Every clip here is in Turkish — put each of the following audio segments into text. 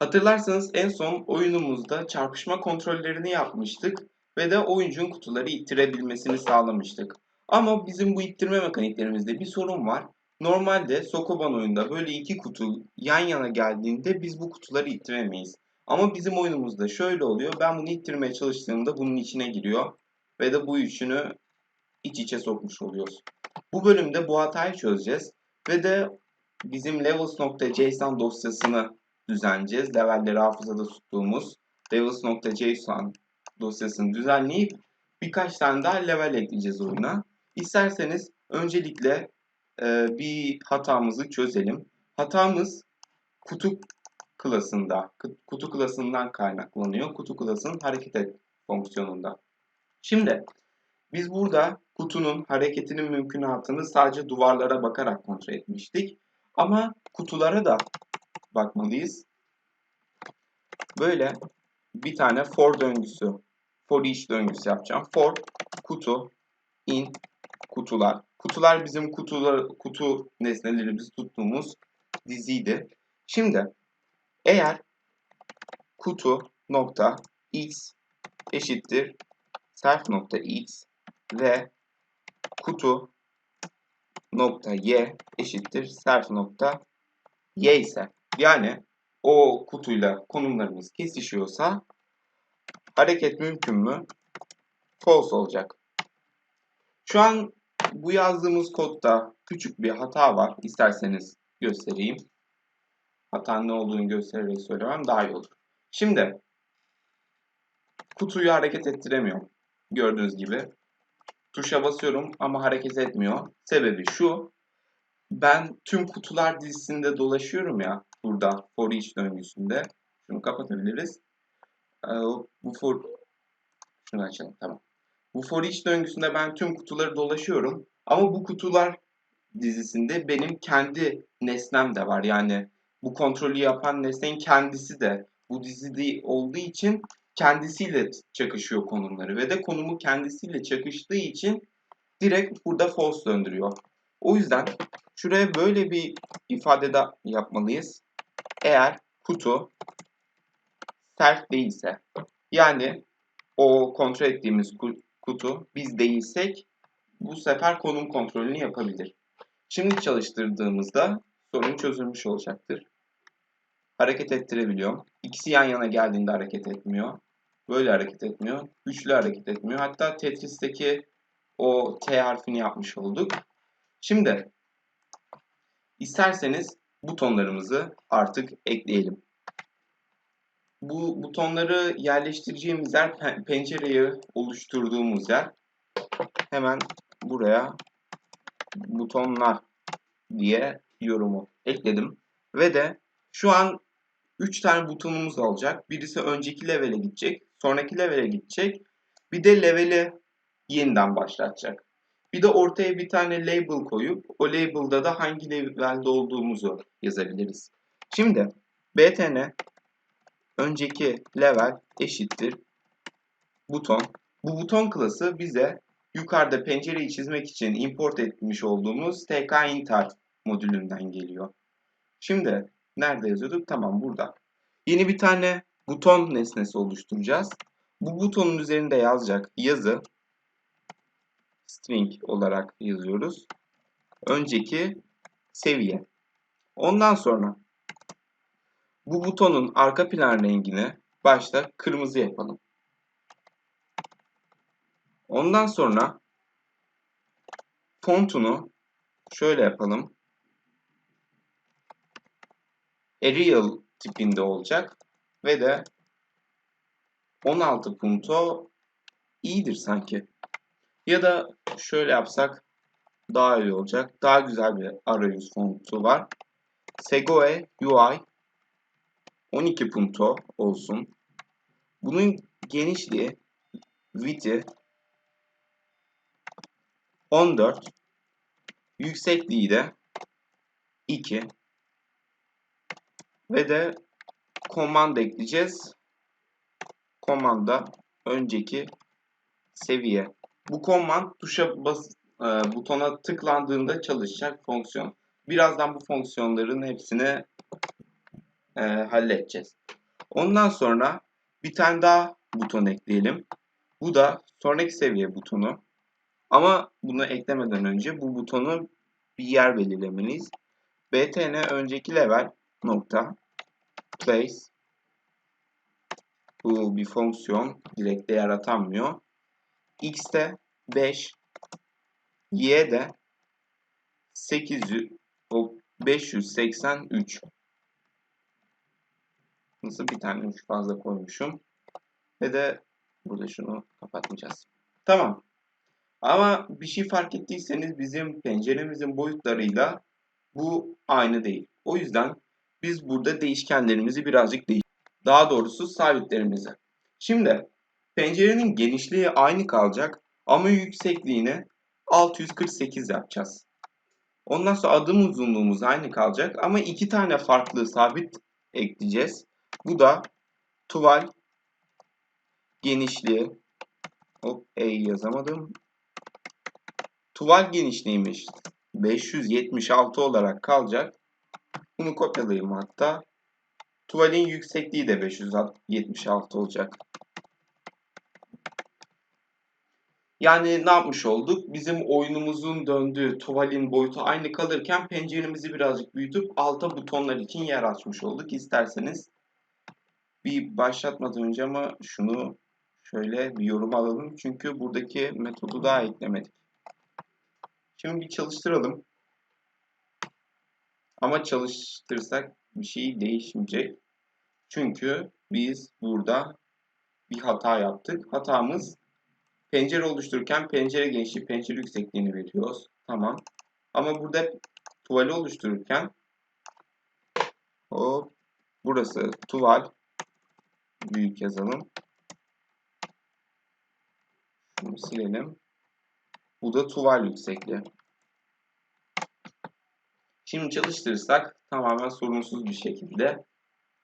Hatırlarsanız en son oyunumuzda çarpışma kontrollerini yapmıştık ve de oyuncunun kutuları ittirebilmesini sağlamıştık. Ama bizim bu ittirme mekaniklerimizde bir sorun var. Normalde Sokoban oyunda böyle iki kutu yan yana geldiğinde biz bu kutuları ittiremeyiz. Ama bizim oyunumuzda şöyle oluyor. Ben bunu ittirmeye çalıştığımda bunun içine giriyor ve de bu üçünü iç içe sokmuş oluyoruz. Bu bölümde bu hatayı çözeceğiz ve de bizim levels.json dosyasını düzenleyeceğiz. Levelleri hafızada tuttuğumuz levels.json dosyasını düzenleyip birkaç tane daha level ekleyeceğiz oyuna. İsterseniz öncelikle e, bir hatamızı çözelim. Hatamız kutu klasında, kutu klasından kaynaklanıyor. Kutu klasının hareket et fonksiyonunda. Şimdi biz burada kutunun hareketinin mümkünatını sadece duvarlara bakarak kontrol etmiştik. Ama kutulara da bakmalıyız. Böyle bir tane for döngüsü, for each döngüsü yapacağım. For kutu, in kutular. Kutular bizim kutular, kutu nesnelerimizi tuttuğumuz diziydi. Şimdi eğer kutu nokta x eşittir self nokta x ve kutu nokta y eşittir self nokta y ise yani o kutuyla konumlarımız kesişiyorsa hareket mümkün mü? False olacak. Şu an bu yazdığımız kodda küçük bir hata var. İsterseniz göstereyim. Hatanın ne olduğunu göstererek söylemem daha iyi olur. Şimdi kutuyu hareket ettiremiyorum. Gördüğünüz gibi. Tuşa basıyorum ama hareket etmiyor. Sebebi şu. Ben tüm kutular dizisinde dolaşıyorum ya burada for each döngüsünde. Şunu kapatabiliriz. Ee, bu for şunu açalım tamam. Bu for each döngüsünde ben tüm kutuları dolaşıyorum. Ama bu kutular dizisinde benim kendi nesnem de var. Yani bu kontrolü yapan nesnenin kendisi de bu dizide olduğu için kendisiyle çakışıyor konumları ve de konumu kendisiyle çakıştığı için direkt burada false döndürüyor. O yüzden şuraya böyle bir ifade de yapmalıyız. Eğer kutu self değilse yani o kontrol ettiğimiz kutu biz değilsek bu sefer konum kontrolünü yapabilir. Şimdi çalıştırdığımızda sorun çözülmüş olacaktır. Hareket ettirebiliyorum. İkisi yan yana geldiğinde hareket etmiyor. Böyle hareket etmiyor. Üçlü hareket etmiyor. Hatta Tetris'teki o T harfini yapmış olduk. Şimdi isterseniz butonlarımızı artık ekleyelim. Bu butonları yerleştireceğimiz yer pencereyi oluşturduğumuz yer. Hemen buraya butonlar diye yorumu ekledim. Ve de şu an 3 tane butonumuz olacak. Birisi önceki levele gidecek. Sonraki levele gidecek. Bir de leveli yeniden başlatacak. Bir de ortaya bir tane label koyup o label'da da hangi levelde olduğumuzu yazabiliriz. Şimdi btn önceki level eşittir buton. Bu buton klası bize yukarıda pencereyi çizmek için import etmiş olduğumuz tkintar modülünden geliyor. Şimdi nerede yazıyorduk? Tamam burada. Yeni bir tane buton nesnesi oluşturacağız. Bu butonun üzerinde yazacak yazı string olarak yazıyoruz. Önceki seviye. Ondan sonra bu butonun arka plan rengini başta kırmızı yapalım. Ondan sonra fontunu şöyle yapalım. Arial tipinde olacak ve de 16 punto iyidir sanki. Ya da şöyle yapsak daha iyi olacak. Daha güzel bir arayüz fontu var. Segoe UI 12 punto olsun. Bunun genişliği width'i 14 yüksekliği de 2 ve de command ekleyeceğiz. Command'da önceki seviye. Bu command tuşa bas e, butona tıklandığında çalışacak fonksiyon. Birazdan bu fonksiyonların hepsini e, halledeceğiz. Ondan sonra bir tane daha buton ekleyelim. Bu da sonraki seviye butonu. Ama bunu eklemeden önce bu butonu bir yer belirlemeliyiz. btn önceki level nokta place bu bir fonksiyon direkt değer atanmıyor. X'te 5 y'de 800 o 583 Nasıl bir tane 3 fazla koymuşum. Ve de burada şunu kapatmayacağız. Tamam. Ama bir şey fark ettiyseniz bizim penceremizin boyutlarıyla bu aynı değil. O yüzden biz burada değişkenlerimizi birazcık değiş daha doğrusu sabitlerimizi. Şimdi pencerenin genişliği aynı kalacak ama yüksekliğini 648 yapacağız. Ondan sonra adım uzunluğumuz aynı kalacak ama iki tane farklı sabit ekleyeceğiz. Bu da tuval genişliği hop E yazamadım. Tuval genişliğiymiş 576 olarak kalacak. Bunu kopyalayayım hatta. Tuvalin yüksekliği de 576 olacak. Yani ne yapmış olduk? Bizim oyunumuzun döndüğü tuvalin boyutu aynı kalırken penceremizi birazcık büyütüp alta butonlar için yer açmış olduk. İsterseniz bir başlatmadan önce ama şunu şöyle bir yorum alalım. Çünkü buradaki metodu daha eklemedik. Şimdi bir çalıştıralım. Ama çalıştırsak bir şey değişmeyecek. Çünkü biz burada bir hata yaptık. Hatamız pencere oluştururken pencere genişliği, pencere yüksekliğini veriyoruz. Tamam. Ama burada tuvali oluştururken o burası tuval büyük yazalım. Şunu silelim. Bu da tuval yüksekliği. Şimdi çalıştırırsak tamamen sorunsuz bir şekilde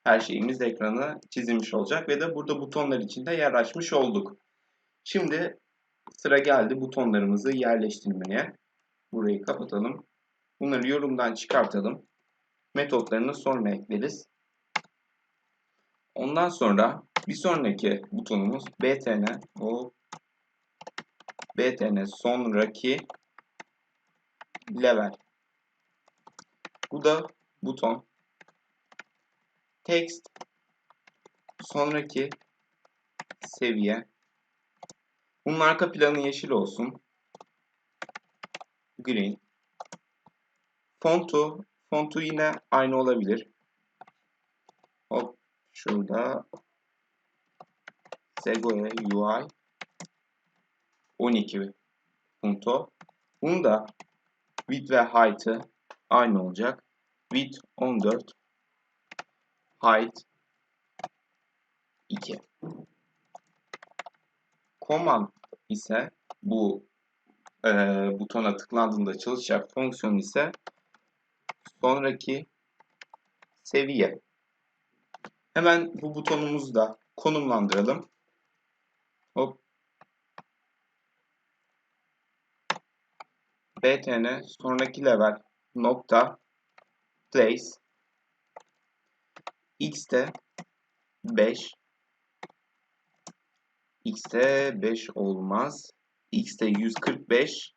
her şeyimiz ekrana çizilmiş olacak ve de burada butonlar içinde yer açmış olduk. Şimdi sıra geldi butonlarımızı yerleştirmeye. Burayı kapatalım. Bunları yorumdan çıkartalım. Metotlarını sonra ekleriz. Ondan sonra bir sonraki butonumuz btn o btn sonraki level. Bu da buton. Text sonraki seviye. Bunun arka planı yeşil olsun. Green. Fontu, fontu yine aynı olabilir. Hop şurada Segoe UI 12 punto. Bunu da width ve height'ı aynı olacak. Width 14 height 2. Command ise bu e, butona tıklandığında çalışacak fonksiyon ise sonraki seviye. Hemen bu butonumuzu da konumlandıralım. Hop. btn sonraki level nokta place x'te 5 x'te 5 olmaz. x'te 145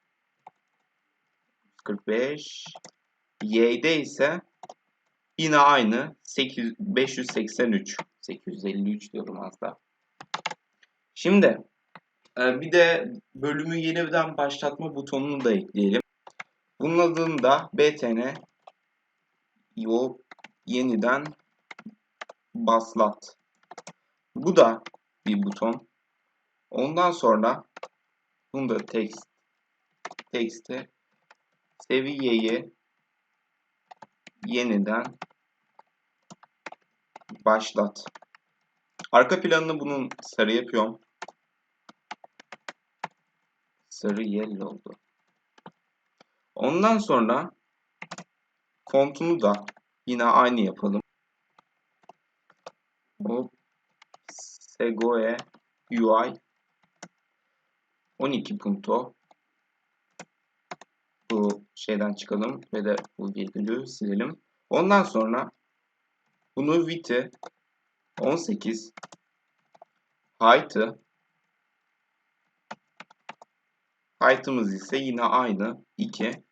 45 y'de ise yine aynı 8, 583 853 diyorum az da. Şimdi e, bir de bölümü yeniden başlatma butonunu da ekleyelim. Bunun adını da btn yo yeniden baslat. Bu da bir buton. Ondan sonra bunu da text text'e seviyeyi yeniden başlat. Arka planını bunun sarı yapıyorum. Sarı yellow oldu. Ondan sonra fontunu da yine aynı yapalım. Bu Segoe UI 12 punto bu şeyden çıkalım ve de bu virgülü silelim. Ondan sonra bunu width'i 18 height'ı height'ımız ise yine aynı 2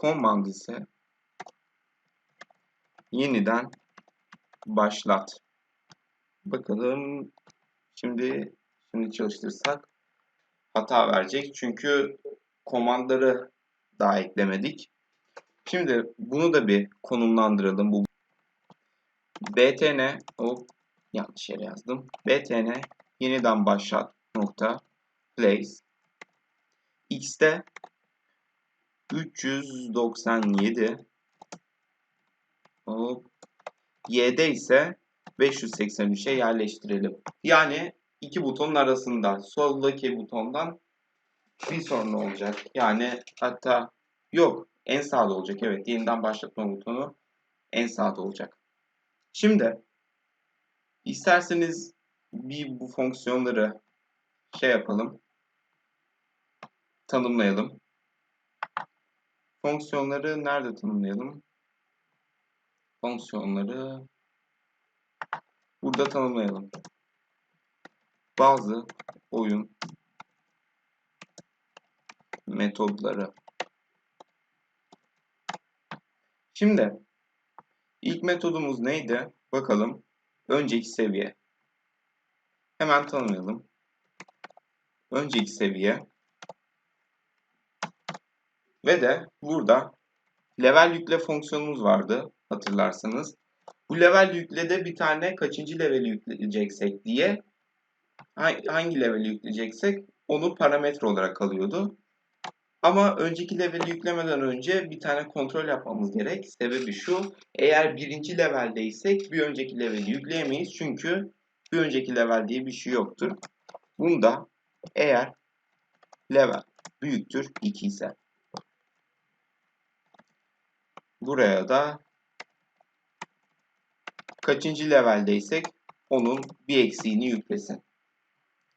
command ise yeniden başlat. Bakalım şimdi şimdi çalıştırsak hata verecek. Çünkü komandları daha eklemedik. Şimdi bunu da bir konumlandıralım. Bu btn o yanlış yere yazdım. btn yeniden başlat nokta place x'te 397 hop y'de ise 583'e yerleştirelim. Yani iki butonun arasında soldaki butondan bir sonra olacak. Yani hatta yok en sağda olacak. Evet yeniden başlatma butonu en sağda olacak. Şimdi isterseniz bir bu fonksiyonları şey yapalım. Tanımlayalım. Fonksiyonları nerede tanımlayalım? Fonksiyonları burada tanımlayalım. Bazı oyun metodları. Şimdi ilk metodumuz neydi? Bakalım. Önceki seviye. Hemen tanımlayalım. Önceki seviye. Ve de burada level yükle fonksiyonumuz vardı hatırlarsanız. Bu level yüklede bir tane kaçıncı leveli yükleyeceksek diye hangi leveli yükleyeceksek onu parametre olarak alıyordu. Ama önceki leveli yüklemeden önce bir tane kontrol yapmamız gerek. Sebebi şu, eğer birinci leveldeysek bir önceki leveli yükleyemeyiz. Çünkü bir önceki level diye bir şey yoktur. Bunda eğer level büyüktür 2 ise buraya da kaçıncı leveldeysek onun bir eksiğini yüklesin.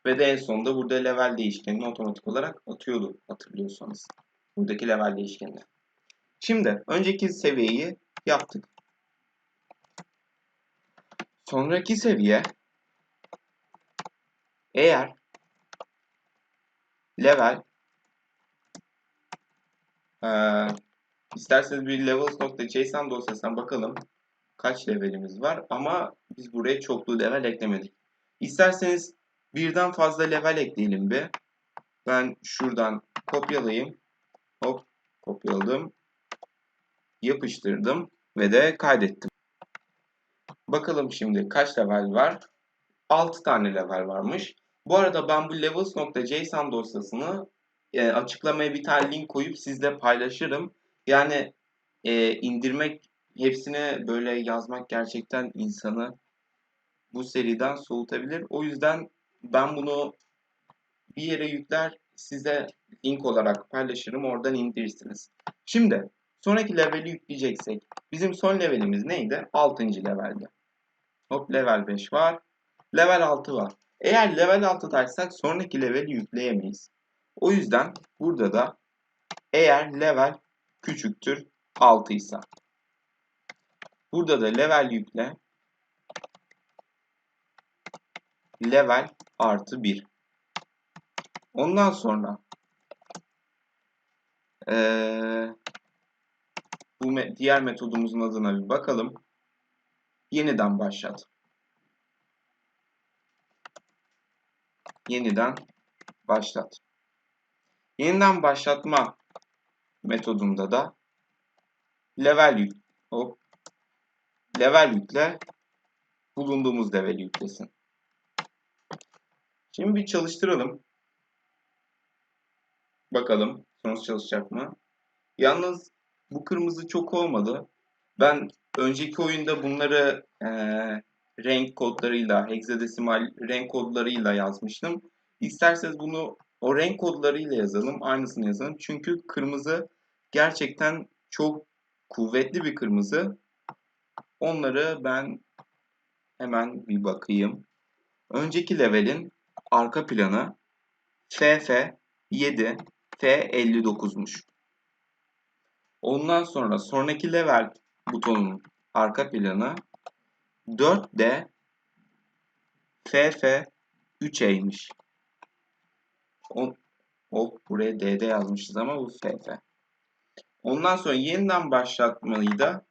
Ve de en sonunda burada level değişkenini otomatik olarak atıyordu hatırlıyorsanız. Buradaki level değişkenini. Şimdi önceki seviyeyi yaptık. Sonraki seviye eğer level e, isterseniz bir levels.json dosyasına bakalım kaç levelimiz var ama biz buraya çoklu level eklemedik. İsterseniz birden fazla level ekleyelim bir. Ben şuradan kopyalayayım. Hop kopyaladım. Yapıştırdım ve de kaydettim. Bakalım şimdi kaç level var? 6 tane level varmış. Bu arada ben bu levels.json dosyasını e, açıklamaya bir tane link koyup sizle paylaşırım. Yani e, indirmek, hepsini böyle yazmak gerçekten insanı bu seriden soğutabilir. O yüzden ben bunu bir yere yükler size link olarak paylaşırım. Oradan indirirsiniz. Şimdi sonraki leveli yükleyeceksek bizim son levelimiz neydi? 6. levelde. Hop level 5 var. Level 6 var. Eğer level 6'daysak sonraki leveli yükleyemeyiz. O yüzden burada da eğer level küçüktür 6 ise burada da level yükle level artı 1. Ondan sonra ee, bu me diğer metodumuzun adına bir bakalım. Yeniden başlat. Yeniden başlat. Yeniden başlatma metodunda da level yük hop, level yükle bulunduğumuz level yüklesin. Şimdi bir çalıştıralım. Bakalım sonuç çalışacak mı? Yalnız bu kırmızı çok olmadı. Ben önceki oyunda bunları e, renk kodlarıyla, hexadesimal renk kodlarıyla yazmıştım. İsterseniz bunu o renk kodlarıyla yazalım, aynısını yazalım. Çünkü kırmızı gerçekten çok kuvvetli bir kırmızı. Onları ben hemen bir bakayım. Önceki levelin arka planı FF7 F59'muş. Ondan sonra sonraki level butonun arka planı 4D FF 3E'ymiş. O, o buraya DD yazmışız ama bu FF. Ondan sonra yeniden başlatmalıyı da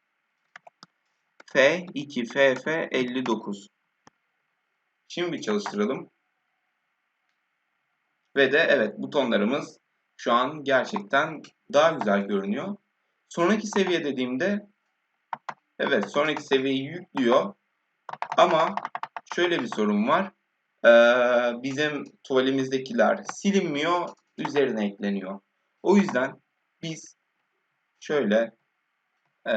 F2 FF 59. Şimdi çalıştıralım. Ve de evet butonlarımız şu an gerçekten daha güzel görünüyor. Sonraki seviye dediğimde evet sonraki seviyeyi yüklüyor. Ama şöyle bir sorun var. Ee, bizim tuvalimizdekiler silinmiyor, üzerine ekleniyor. O yüzden biz şöyle e,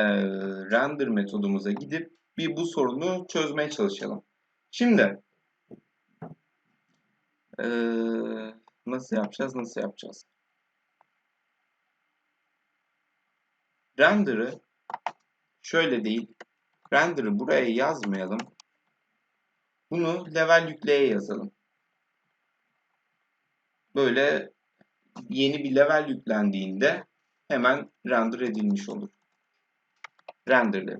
render metodumuza gidip bir bu sorunu çözmeye çalışalım. Şimdi e, nasıl yapacağız, nasıl yapacağız? Render'ı şöyle değil, render'ı buraya yazmayalım. Bunu level yükleye yazalım. Böyle yeni bir level yüklendiğinde hemen render edilmiş olur. Renderle.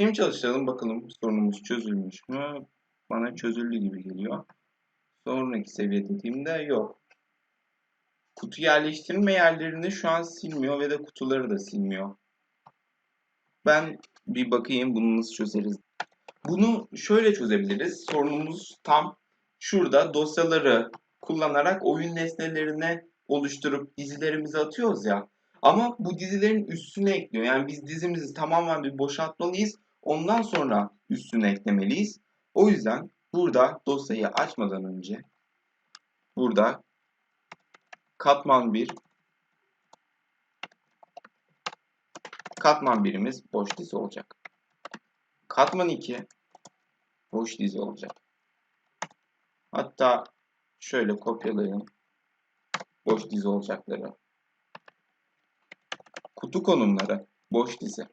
Şimdi çalıştıralım bakalım sorunumuz çözülmüş mü? Bana çözüldü gibi geliyor. Sonraki seviye dediğimde yok. Kutu yerleştirme yerlerini şu an silmiyor ve de kutuları da silmiyor. Ben bir bakayım bunu nasıl çözeriz. Bunu şöyle çözebiliriz. Sorunumuz tam şurada dosyaları kullanarak oyun nesnelerine oluşturup dizilerimizi atıyoruz ya. Ama bu dizilerin üstüne ekliyor. Yani biz dizimizi tamamen bir boşaltmalıyız. Ondan sonra üstüne eklemeliyiz. O yüzden burada dosyayı açmadan önce burada katman 1 katman birimiz boş dizi olacak. Katman 2 boş dizi olacak. Hatta şöyle kopyalayın. Boş dizi olacakları. Kutu konumları boş dizi.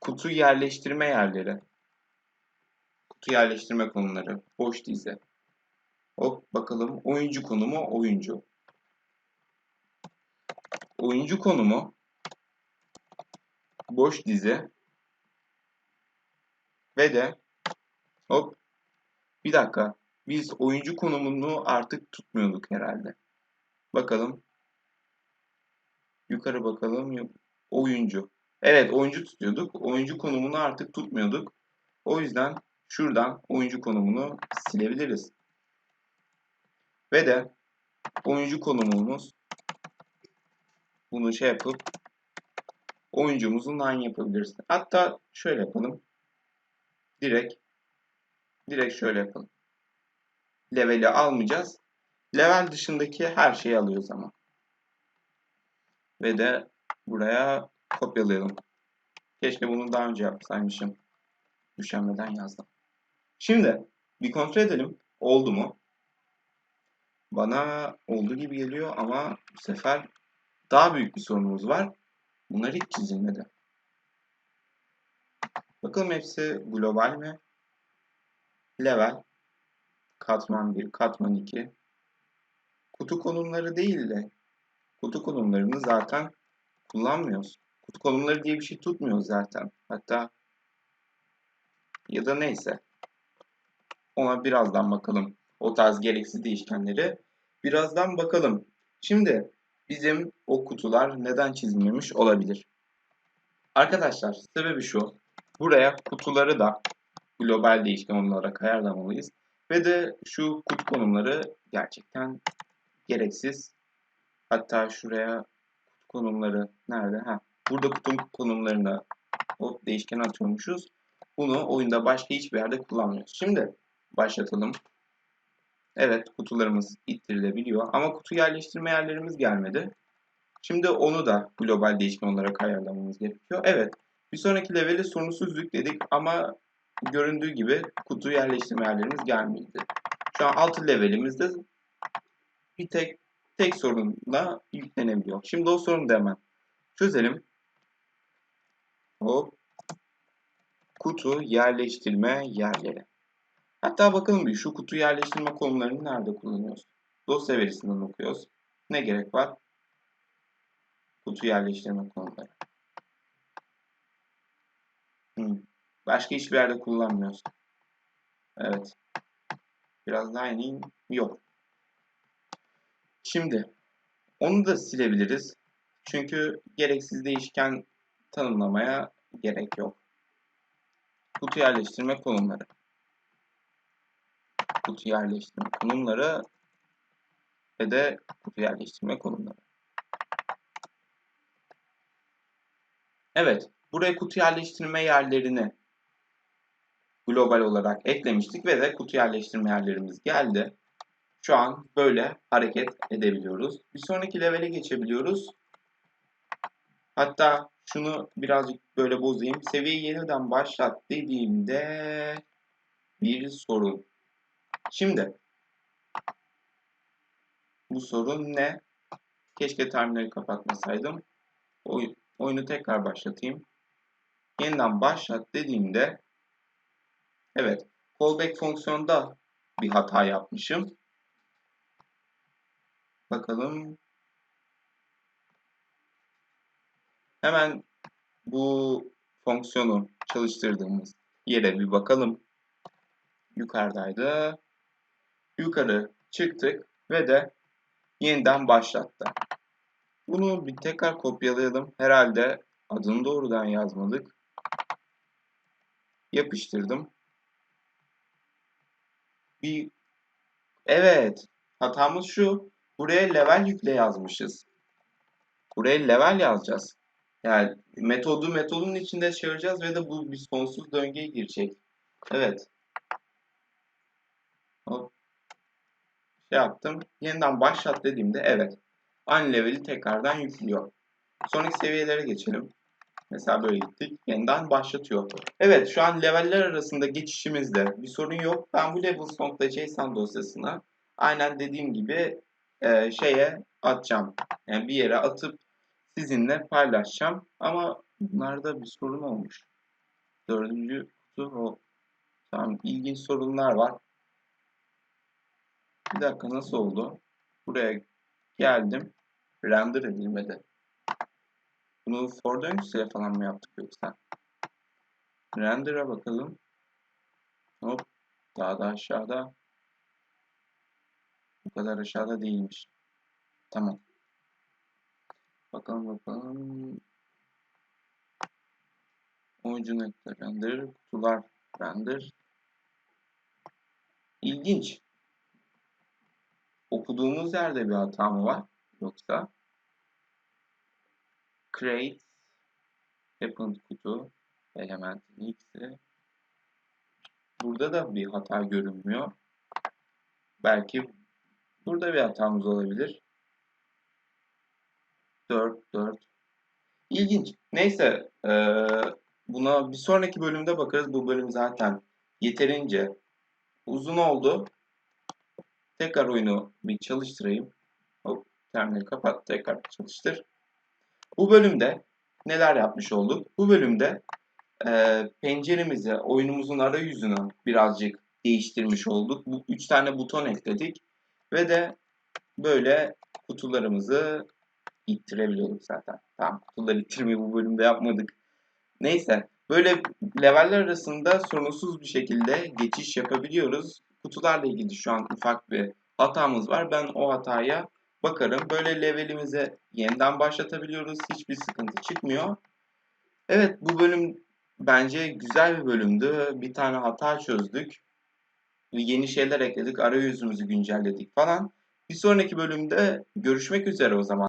Kutu yerleştirme yerleri. Kutu yerleştirme konumları boş dizi. Hop bakalım oyuncu konumu oyuncu. Oyuncu konumu boş dizi ve de hop bir dakika biz oyuncu konumunu artık tutmuyorduk herhalde. Bakalım. Yukarı bakalım. Oyuncu. Evet oyuncu tutuyorduk. Oyuncu konumunu artık tutmuyorduk. O yüzden şuradan oyuncu konumunu silebiliriz. Ve de oyuncu konumumuz bunu şey yapıp oyuncumuzun line yapabiliriz. Hatta şöyle yapalım. Direkt direkt şöyle yapalım. Level'i almayacağız. Level dışındaki her şeyi alıyoruz ama. Ve de buraya kopyalayalım. Keşke bunu daha önce yapsaymışım. Üşenmeden yazdım. Şimdi bir kontrol edelim. Oldu mu? Bana oldu gibi geliyor ama bu sefer daha büyük bir sorunumuz var. Bunlar hiç çizilmedi. Bakalım hepsi global mi? Level, katman 1, katman 2. Kutu konumları değil de kutu konumlarını zaten kullanmıyoruz. Kutu konumları diye bir şey tutmuyoruz zaten. Hatta ya da neyse. Ona birazdan bakalım. O tarz gereksiz değişkenleri. Birazdan bakalım. Şimdi bizim o kutular neden çizilmemiş olabilir? Arkadaşlar sebebi şu. Buraya kutuları da global değişken olarak ayarlamalıyız. Ve de şu kutu konumları gerçekten gereksiz. Hatta şuraya kutu konumları nerede? Ha, burada kutu konumlarını o değişken atıyormuşuz. Bunu oyunda başka hiçbir yerde kullanmıyoruz. Şimdi başlatalım. Evet kutularımız ittirilebiliyor ama kutu yerleştirme yerlerimiz gelmedi. Şimdi onu da global değişken olarak ayarlamamız gerekiyor. Evet bir sonraki leveli sorunsuz yükledik ama göründüğü gibi kutu yerleştirme yerlerimiz gelmedi. Şu an altı levelimizde bir tek tek sorunla yüklenebiliyor. Şimdi o sorunu da hemen çözelim. Hop. Kutu yerleştirme yerleri. Hatta bakalım bir şu kutu yerleştirme konularını nerede kullanıyoruz? Dosya verisinden okuyoruz. Ne gerek var? Kutu yerleştirme konuları. Hmm. Başka hiçbir yerde kullanmıyoruz. Evet. Biraz daha ineyim. Yok. Şimdi onu da silebiliriz. Çünkü gereksiz değişken tanımlamaya gerek yok. Kutu yerleştirme konumları. Kutu yerleştirme konumları ve de kutu yerleştirme konumları. Evet, buraya kutu yerleştirme yerlerini global olarak eklemiştik ve de kutu yerleştirme yerlerimiz geldi. Şu an böyle hareket edebiliyoruz. Bir sonraki levele geçebiliyoruz. Hatta şunu birazcık böyle bozayım. Seviyeyi yeniden başlat dediğimde bir sorun. Şimdi bu sorun ne? Keşke terminali kapatmasaydım. Oy oyunu tekrar başlatayım. Yeniden başlat dediğimde evet callback fonksiyonda bir hata yapmışım. Bakalım. Hemen bu fonksiyonu çalıştırdığımız yere bir bakalım. Yukarıdaydı. Yukarı çıktık ve de yeniden başlattı. Bunu bir tekrar kopyalayalım. Herhalde adını doğrudan yazmadık. Yapıştırdım. Bir Evet. Hatamız şu. Buraya level yükle yazmışız. Buraya level yazacağız. Yani metodu metodun içinde çevireceğiz ve de bu bir sonsuz döngüye girecek. Evet. Hop. Şey yaptım. Yeniden başlat dediğimde evet. Aynı leveli tekrardan yüklüyor. Sonraki seviyelere geçelim. Mesela böyle gittik. Yeniden başlatıyor. Evet şu an leveller arasında geçişimizde bir sorun yok. Ben bu levels.json dosyasına aynen dediğim gibi e, şeye atacağım. Yani bir yere atıp sizinle paylaşacağım. Ama bunlarda bir sorun olmuş. Dördüncü kutu o. Tamam ilginç sorunlar var. Bir dakika nasıl oldu? Buraya geldim. Render edilmedi. Bunu for döngüsüyle falan mı yaptık yoksa? Render'a bakalım. Hop. Daha da aşağıda. Bu kadar aşağıda değilmiş. Tamam. Bakalım bakalım. Oyuncu nokta render. Kutular render. İlginç. Okuduğumuz yerde bir hata mı var? Yoksa create append kutu elementin x'i burada da bir hata görünmüyor. Belki burada bir hatamız olabilir. 4 4 İlginç. Neyse e, buna bir sonraki bölümde bakarız. Bu bölüm zaten yeterince uzun oldu. Tekrar oyunu bir çalıştırayım. Hop, terminali kapat, tekrar çalıştır. Bu bölümde neler yapmış olduk? Bu bölümde e, penceremizi, oyunumuzun arayüzünü birazcık değiştirmiş olduk. Bu üç tane buton ekledik ve de böyle kutularımızı ittirebiliyorduk zaten. Tamam, kutuları ittirmeyi bu bölümde yapmadık. Neyse, böyle leveller arasında sorunsuz bir şekilde geçiş yapabiliyoruz. Kutularla ilgili şu an ufak bir hatamız var. Ben o hataya bakarım. Böyle levelimize yeniden başlatabiliyoruz. Hiçbir sıkıntı çıkmıyor. Evet bu bölüm bence güzel bir bölümdü. Bir tane hata çözdük. Yeni şeyler ekledik. Arayüzümüzü güncelledik falan. Bir sonraki bölümde görüşmek üzere o zaman.